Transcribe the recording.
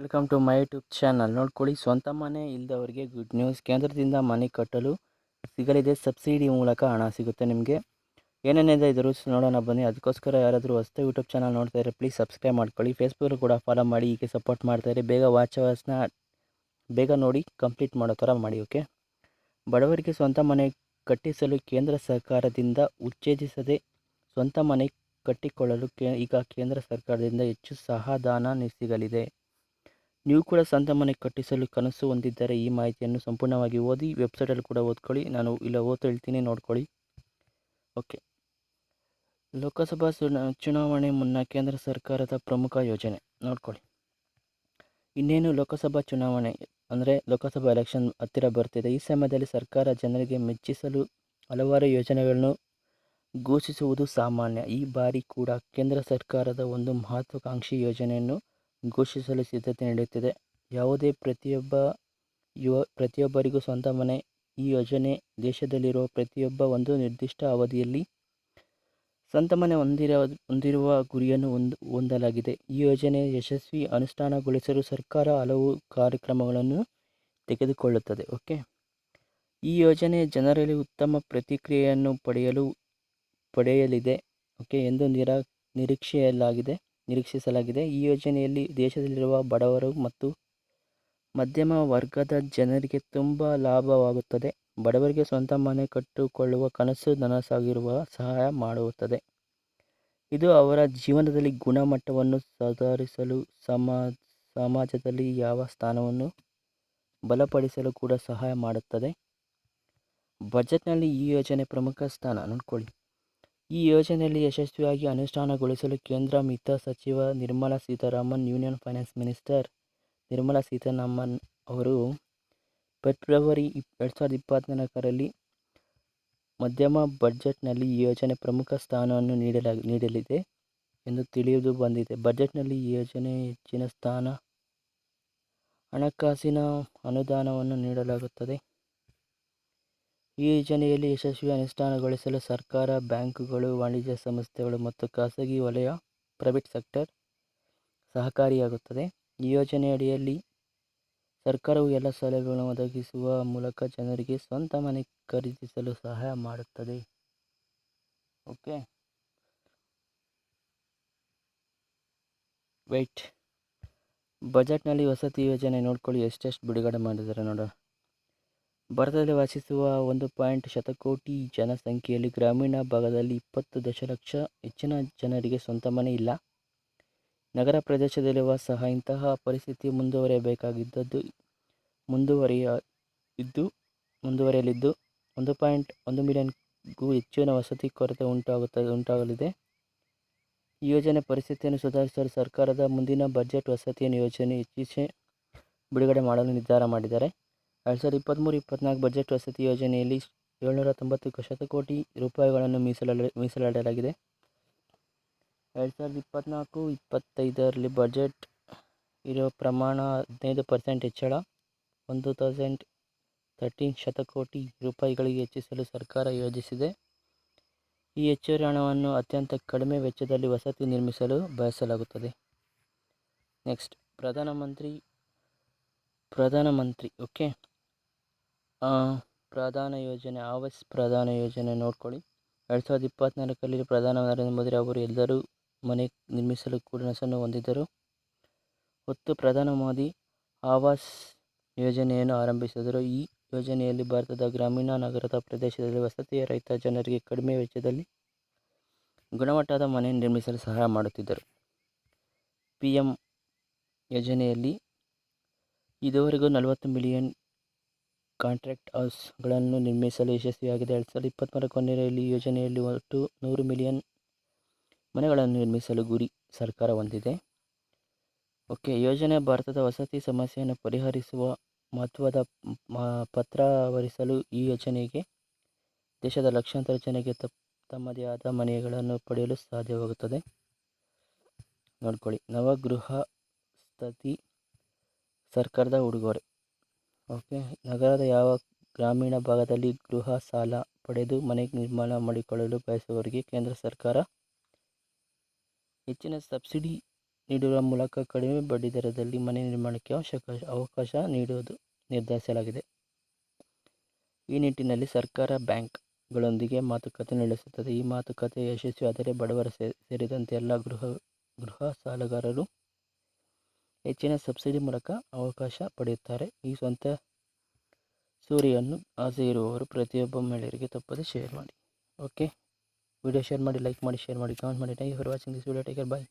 Welcome to my YouTube channel ನೋಡ್ಕೊಳ್ಳಿ, ಸ್ವಂತ ಮನೆ ಇಲ್ಲದವರಿಗೆ ಗುಡ್ ನ್ಯೂಸ್ ಕೇಂದ್ರದಿಂದ ಮನೆ ಕಟ್ಟಲು ಸಿಗಲಿದೆ. ಸಬ್ಸಿಡಿ ಮೂಲಕ ಹಣ ಸಿಗುತ್ತೆ ನಿಮಗೆ. ಏನೇನಿದೆ ಇದು ರೂಲ್ಸ್ ನೋಡೋಣ, ಬನ್ನಿ. ಅದಕ್ಕೋಸ್ಕರ ಯಾರಾದರೂ ಹೊಸ್ತು ಯೂಟ್ಯೂಬ್ ಚಾನಲ್ ನೋಡ್ತಾ ಇದ್ದರೆ ಪ್ಲೀಸ್ ಸಬ್ಸ್ಕ್ರೈಬ್ ಮಾಡ್ಕೊಳ್ಳಿ. ಫೇಸ್ಬುಕ್ ಕೂಡ ಫಾಲೋ ಮಾಡಿ, ಹೀಗೆ ಸಪೋರ್ಟ್ ಮಾಡ್ತಾಯಿರಿ ಬೇಗ ವಾಚ್ ಅವರ್ಸ್ನ ಬೇಗ ನೋಡಿ ಕಂಪ್ಲೀಟ್ ಮಾಡೋ ಥರ ಮಾಡಿ ಓಕೆ ಬಡವರಿಗೆ ಸ್ವಂತ ಮನೆ ಕಟ್ಟಿಸಲು ಕೇಂದ್ರ ಸರ್ಕಾರದಿಂದ ಉತ್ತೇಜಿಸದೆ ಸ್ವಂತ ಮನೆ ಕಟ್ಟಿಕೊಳ್ಳಲು ಕೇ, ಈಗ ಕೇಂದ್ರ ಸರ್ಕಾರದಿಂದ ಹೆಚ್ಚು ಸಹಾಯಧನ ಸಿಗಲಿದೆ. ನೀವು ಕೂಡ ಸ್ವಂತ ಮನೆ ಕಟ್ಟಿಸಲು ಕನಸು ಹೊಂದಿದ್ದರೆ ಈ ಮಾಹಿತಿಯನ್ನು ಸಂಪೂರ್ಣವಾಗಿ ಓದಿ ವೆಬ್ಸೈಟಲ್ಲಿ ಕೂಡ ಓದ್ಕೊಳ್ಳಿ. ನಾನು ಇಲ್ಲ ಓದ್ ಹೇಳ್ತೀನಿ, ನೋಡ್ಕೊಳ್ಳಿ. ಓಕೆ. ಲೋಕಸಭಾ ಚುನಾ ಚುನಾವಣೆ ಮುನ್ನ ಕೇಂದ್ರ ಸರ್ಕಾರದ ಪ್ರಮುಖ ಯೋಜನೆ, ನೋಡ್ಕೊಳ್ಳಿ. ಇನ್ನೇನು ಲೋಕಸಭಾ ಚುನಾವಣೆ ಅಂದರೆ ಲೋಕಸಭಾ ಎಲೆಕ್ಷನ್ ಹತ್ತಿರ ಬರ್ತಿದೆ. ಈ ಸಮಯದಲ್ಲಿ ಸರ್ಕಾರ ಜನರಿಗೆ ಮೆಚ್ಚಿಸಲು ಹಲವಾರು ಯೋಜನೆಗಳನ್ನು ಘೋಷಿಸುವುದು ಸಾಮಾನ್ಯ. ಈ ಬಾರಿ ಕೂಡ ಕೇಂದ್ರ ಸರ್ಕಾರದ ಒಂದು ಮಹತ್ವಾಕಾಂಕ್ಷಿ ಯೋಜನೆಯನ್ನು ಘೋಷಿಸಲು ಸಿದ್ಧತೆ ನಡೆಯುತ್ತಿದೆ. ಯಾವುದೇ ಪ್ರತಿಯೊಬ್ಬ ಯುವ, ಪ್ರತಿಯೊಬ್ಬರಿಗೂ ಸ್ವಂತ ಮನೆ. ಈ ಯೋಜನೆ ದೇಶದಲ್ಲಿರುವ ಪ್ರತಿಯೊಬ್ಬ ಒಂದು ನಿರ್ದಿಷ್ಟ ಅವಧಿಯಲ್ಲಿ ಸ್ವಂತ ಮನೆ ಹೊಂದಿರುವ ಹೊಂದಿರುವ ಗುರಿಯನ್ನು ಹೊಂದ್, ಹೊಂದಲಾಗಿದೆ. ಈ ಯೋಜನೆ ಯಶಸ್ವಿ ಅನುಷ್ಠಾನಗೊಳಿಸಲು ಸರ್ಕಾರ ಹಲವು ಕಾರ್ಯಕ್ರಮಗಳನ್ನು ತೆಗೆದುಕೊಳ್ಳುತ್ತದೆ. ಓಕೆ? ಈ ಯೋಜನೆ ಜನರಲ್ಲಿ ಉತ್ತಮ ಪ್ರತಿಕ್ರಿಯೆಯನ್ನು ಪಡೆಯಲು, ಪಡೆಯಲಿದೆ. ಓಕೆ? ಎಂದು ನಿರಾ ನಿರೀಕ್ಷೆಯಲಾಗಿದೆ ನಿರೀಕ್ಷಿಸಲಾಗಿದೆ. ಈ ಯೋಜನೆಯಲ್ಲಿ ದೇಶದಲ್ಲಿರುವ ಬಡವರು ಮತ್ತು ಮಧ್ಯಮ ವರ್ಗದ ಜನರಿಗೆ ತುಂಬ ಲಾಭವಾಗುತ್ತದೆ. ಬಡವರಿಗೆ ಸ್ವಂತ ಮನೆ ಕಟ್ಟಿಕೊಳ್ಳುವ ಕನಸು ನನಸಾಗಿರುವ ಸಹಾಯ ಮಾಡುತ್ತದೆ. ಇದು ಅವರ ಜೀವನದಲ್ಲಿ ಗುಣಮಟ್ಟವನ್ನು ಸುಧಾರಿಸಲು ಸಮಾ, ಸಮಾಜದಲ್ಲಿ ಯಾವ ಸ್ಥಾನವನ್ನು ಬಲಪಡಿಸಲು ಕೂಡ ಸಹಾಯ ಮಾಡುತ್ತದೆ. ಬಜೆಟ್ನಲ್ಲಿ ಈ ಯೋಜನೆ ಪ್ರಮುಖ ಸ್ಥಾನ, ನೋಡ್ಕೊಳ್ಳಿ. ಈ ಯೋಜನೆಯಲ್ಲಿ ಯಶಸ್ವಿಯಾಗಿ ಅನುಷ್ಠಾನಗೊಳಿಸಲು ಕೇಂದ್ರ ಮಿತ ಸಚಿವ Nirmala Sitharaman, union finance minister Nirmala Sitharaman ಅವರು ಫೆಬ್ರವರಿ ಎರಡು ಸಾವಿರದ ಇಪ್ಪತ್ತ್ನಾಲ್ಕರಲ್ಲಿ ಮಧ್ಯಮ ಬಜೆಟ್ನಲ್ಲಿ ಈ ಯೋಜನೆ ಪ್ರಮುಖ ಸ್ಥಾನವನ್ನು ನೀಡಲಾಗ ನೀಡಲಿದೆ ಎಂದು ತಿಳಿದು ಬಂದಿದೆ. ಬಜೆಟ್ನಲ್ಲಿ ಈ ಯೋಜನೆ ಹೆಚ್ಚಿನ ಸ್ಥಾನ ಹಣಕಾಸಿನ ಅನುದಾನವನ್ನು ನೀಡಲಾಗುತ್ತದೆ. ಈ ಯೋಜನೆಯಲ್ಲಿ ಯಶಸ್ವಿ ಅನುಷ್ಠಾನಗೊಳಿಸಲು ಸರ್ಕಾರ, ಬ್ಯಾಂಕುಗಳು, ವಾಣಿಜ್ಯ ಸಂಸ್ಥೆಗಳು ಮತ್ತು ಖಾಸಗಿ ವಲಯ, ಪ್ರೈವೇಟ್ ಸೆಕ್ಟರ್ ಸಹಕಾರಿಯಾಗುತ್ತದೆ. ಈ ಯೋಜನೆಯಡಿಯಲ್ಲಿ ಸರ್ಕಾರವು ಎಲ್ಲ ಸೌಲಭ್ಯಗಳನ್ನು ಒದಗಿಸುವ ಮೂಲಕ ಜನರಿಗೆ ಸ್ವಂತ ಮನೆ ಖರೀದಿಸಲು ಸಹಾಯ ಮಾಡುತ್ತದೆ. ಓಕೆ. ವೆಯ್ಟ್ ಬಜೆಟ್ನಲ್ಲಿ ವಸತಿ ಯೋಜನೆ ನೋಡ್ಕೊಳ್ಳಿ, ಎಷ್ಟೆಷ್ಟು ಬಿಡುಗಡೆ ಮಾಡಿದ್ದಾರೆ ನೋಡೋಣ ಭಾರತದಲ್ಲಿ ವಾಸಿಸುವ ಒಂದು ಪಾಯಿಂಟ್ ಶತಕೋಟಿ ಜನಸಂಖ್ಯೆಯಲ್ಲಿ ಗ್ರಾಮೀಣ ಭಾಗದಲ್ಲಿ ಇಪ್ಪತ್ತು ದಶಲಕ್ಷ ಹೆಚ್ಚಿನ ಜನರಿಗೆ ಸ್ವಂತ ಮನೆ ಇಲ್ಲ. ನಗರ ಪ್ರದೇಶದಲ್ಲಿರುವ ಸಹ ಇಂತಹ ಪರಿಸ್ಥಿತಿ ಮುಂದುವರಿಯಬೇಕಾಗಿದ್ದದ್ದು ಮುಂದುವರಿಯ ಇದ್ದು ಮುಂದುವರಿಯಲಿದ್ದು ಒಂದು ಪಾಯಿಂಟ್ ಒಂದು ಮಿಲಿಯನ್ಗೂ ಹೆಚ್ಚಿನ ವಸತಿ ಕೊರತೆ ಉಂಟಾಗುತ್ತದೆ ಉಂಟಾಗಲಿದೆ. ಈ ಯೋಜನೆ ಪರಿಸ್ಥಿತಿಯನ್ನು ಸುಧಾರಿಸಲು ಸರ್ಕಾರದ ಮುಂದಿನ ಬಜೆಟ್ ವಸತಿಯನ್ನು ಯೋಜನೆ ಇತ್ತೀಚೆ ಬಿಡುಗಡೆ ಮಾಡಲು ನಿರ್ಧಾರ ಮಾಡಿದ್ದಾರೆ. ಎರಡು ಸಾವಿರದ ಇಪ್ಪತ್ತ್ಮೂರು ಇಪ್ಪತ್ತ್ನಾಲ್ಕು ಬಜೆಟ್ ವಸತಿ ಯೋಜನೆಯಲ್ಲಿ ಏಳ್ನೂರ ತೊಂಬತ್ತು ಶತಕೋಟಿ ರೂಪಾಯಿಗಳನ್ನು ಮೀಸಲ ಮೀಸಲಾಡಲಾಗಿದೆ. ಎರಡು ಸಾವಿರದ ಇಪ್ಪತ್ತ್ನಾಲ್ಕು ಇಪ್ಪತ್ತೈದರಲ್ಲಿ ಬಜೆಟ್ ಇರೋ ಪ್ರಮಾಣ ಹದಿನೈದು ಪರ್ಸೆಂಟ್ ಹೆಚ್ಚಳ, ಒಂದು ತೌಸಂಡ್ ತರ್ಟೀನ್ ಶತಕೋಟಿ ರೂಪಾಯಿಗಳಿಗೆ ಹೆಚ್ಚಿಸಲು ಸರ್ಕಾರ ಯೋಜಿಸಿದೆ. ಈ ಹೆಚ್ಚುವರಿ ಹಣವನ್ನು ಅತ್ಯಂತ ಕಡಿಮೆ ವೆಚ್ಚದಲ್ಲಿ ವಸತಿ ನಿರ್ಮಿಸಲು ಬಯಸಲಾಗುತ್ತದೆ. ನೆಕ್ಸ್ಟ್, ಪ್ರಧಾನಮಂತ್ರಿ ಪ್ರಧಾನಮಂತ್ರಿ, ಓಕೆ. ಪ್ರಧಾನ ಯೋಜನೆ, ಆವಾಸ್ ಪ್ರಧಾನ ಯೋಜನೆ ನೋಡ್ಕೊಳ್ಳಿ. ಎರಡು ಸಾವಿರದ ಇಪ್ಪತ್ತ್ನಾಲ್ಕರಲ್ಲಿ ಪ್ರಧಾನ ನರೇಂದ್ರ ಮೋದಿ ಅವರು ಎಲ್ಲರೂ ಮನೆ ನಿರ್ಮಿಸಲು ಕೂಡ ಕನಸನ್ನು ಹೊಂದಿದ್ದರು. ಹೊತ್ತು ಪ್ರಧಾನ ಮೋದಿ ಆವಾಸ್ ಯೋಜನೆಯನ್ನು ಆರಂಭಿಸಿದರು. ಈ ಯೋಜನೆಯಲ್ಲಿ ಭಾರತದ ಗ್ರಾಮೀಣ ನಗರದ ಪ್ರದೇಶದಲ್ಲಿ ವಸತಿಯ ರೈತ ಜನರಿಗೆ ಕಡಿಮೆ ವೆಚ್ಚದಲ್ಲಿ ಗುಣಮಟ್ಟದ ಮನೆ ನಿರ್ಮಿಸಲು ಸಹಾಯ ಮಾಡುತ್ತಿದ್ದರು. ಪಿ ಎಂ ಯೋಜನೆಯಲ್ಲಿ ಇದುವರೆಗೂ ನಲವತ್ತು ಮಿಲಿಯನ್ ಕಾಂಟ್ರಾಕ್ಟ್ ಹೌಸ್ಗಳನ್ನು ನಿರ್ಮಿಸಲು ಯಶಸ್ವಿಯಾಗಿದೆ. ಎರಡು ಸಾವಿರದ ಇಪ್ಪತ್ತ್ಮೂರ ಕೊನೆಯಲ್ಲಿ ಯೋಜನೆಯಲ್ಲಿ ಒಟ್ಟು ನೂರು ಮಿಲಿಯನ್ ಮನೆಗಳನ್ನು ನಿರ್ಮಿಸಲು ಗುರಿ ಸರ್ಕಾರ ಹೊಂದಿದೆ. ಓಕೆ, ಯೋಜನೆ ಭಾರತದ ವಸತಿ ಸಮಸ್ಯೆಯನ್ನು ಪರಿಹರಿಸುವ ಮಹತ್ವದ ಪತ್ರ ಪತ್ರವರಿಸಲು ಈ ಯೋಜನೆಗೆ ದೇಶದ ಲಕ್ಷಾಂತರ ಜನರಿಗೆ ತಮ್ಮದೇ ಆದ ಮನೆಗಳನ್ನು ಪಡೆಯಲು ಸಾಧ್ಯವಾಗುತ್ತದೆ. ನೋಡ್ಕೊಳ್ಳಿ ನವಗೃಹ ಸ್ಥತಿ ಸರ್ಕಾರದ ಉಡುಗೊರೆ. ಓಕೆ. ನಗರದ ಯಾವ ಗ್ರಾಮೀಣ ಭಾಗದಲ್ಲಿ ಗೃಹ ಸಾಲ ಪಡೆದು ಮನೆ ನಿರ್ಮಾಣ ಮಾಡಿಕೊಳ್ಳಲು ಬಯಸುವವರಿಗೆ ಕೇಂದ್ರ ಸರ್ಕಾರ ಹೆಚ್ಚಿನ ಸಬ್ಸಿಡಿ ನೀಡುವ ಮೂಲಕ ಕಡಿಮೆ ಬಡ್ಡಿದರದಲ್ಲಿ ಮನೆ ನಿರ್ಮಾಣಕ್ಕೆ ಅವಶ್ಯಕ ಅವಕಾಶ ನೀಡುವುದು ನಿರ್ಧರಿಸಲಾಗಿದೆ. ಈ ನಿಟ್ಟಿನಲ್ಲಿ ಸರ್ಕಾರ ಬ್ಯಾಂಕ್ಗಳೊಂದಿಗೆ ಮಾತುಕತೆ ನಡೆಸುತ್ತದೆ. ಈ ಮಾತುಕತೆ ಯಶಸ್ವಿಯಾದರೆ ಬಡವರ ಸೇರಿದಂತೆ ಎಲ್ಲ ಗೃಹ ಗೃಹ ಸಾಲಗಾರರು ಹೆಚ್ಚಿನ ಸಬ್ಸಿಡಿ ಮೂಲಕ ಅವಕಾಶ ಪಡೆಯುತ್ತಾರೆ. ಈ ಸ್ವಂತ ಸೂರಿಯನ್ನು ಆಸೆ ಇರುವವರು ಪ್ರತಿಯೊಬ್ಬ ಮಹಿಳೆಯರಿಗೆ ತಪ್ಪದೆ ಶೇರ್ ಮಾಡಿ. ಓಕೆ ವಿಡಿಯೋ ಶೇರ್ ಮಾಡಿ ಲೈಕ್ ಮಾಡಿ ಶೇರ್ ಮಾಡಿ ಕಮೆಂಟ್ ಮಾಡಿ. Thank you for watching this video take care bye